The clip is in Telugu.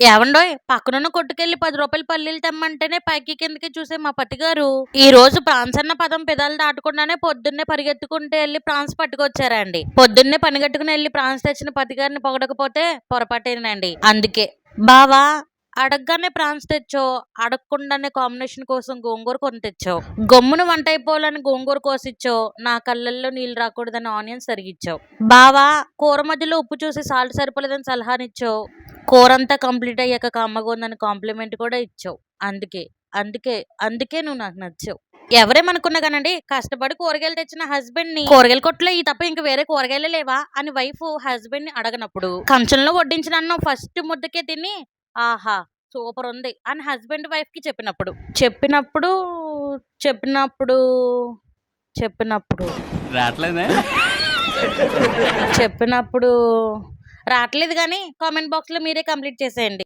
ఏవండోయ్ పక్కనున్న కొట్టుకెళ్ళి పది రూపాయలు పల్లీలు తెమ్మంటేనే పైకి కిందకి చూసే మా పతిగారు. ఈ రోజు ప్రాన్స్ అన్న పదం పెదాలు దాటకుండానే పొద్దున్నే పరిగెత్తుకుంటే వెళ్ళి ప్రాన్స్ పట్టుకొచ్చారండి. పొద్దున్నే పనిగట్టుకుని వెళ్ళి ప్రాన్స్ తెచ్చిన పతిగారిని పొగడకపోతే పొరపాటేనండి. అందుకే బావా అడగగానే ప్రాన్స్ తెచ్చో అడగకుండానే కాంబినేషన్ కోసం గోంగూర కొని తెచ్చావు గమ్మున వంట అయిపోవాలని గోంగూర కోసిచ్చావు నా కళ్ళల్లో నీళ్ళు రాకూడదని ఆనియన్స్ సరిగిచ్చావు బావా కూర మధ్యలో ఉప్పు చూసి సాల్ట్ సరిపోలేదని సలహానిచ్చావు కూర అంతా కంప్లీట్ అయ్యాక కమ్మగా ఉందని కాంప్లిమెంట్ కూడా ఇచ్చావు. అందుకే అందుకే అందుకే నువ్వు నాకు నచ్చావు. ఎవరేమనుకున్నా కానండి కష్టపడి కూరగాయలు తెచ్చిన హస్బెండ్ని కూరగాయల కొట్లో ఈ తప్ప ఇంక వేరే కూరగాయలే లేవా అని వైఫ్ హస్బెండ్ని అడగనప్పుడు కంచంలో వడ్డించిన అన్నం ఫస్ట్ ముద్దకే తిని ఆహా సూపర్ ఉంది అని హస్బెండ్ వైఫ్కి చెప్పినప్పుడు. చెప్పినప్పుడు చెప్పినప్పుడు చెప్పినప్పుడు. రావట్లేదే చెప్పినప్పుడు రావట్లేదు కానీ కామెంట్ బాక్స్లో మీరే కంప్లీట్ చేసేయండి.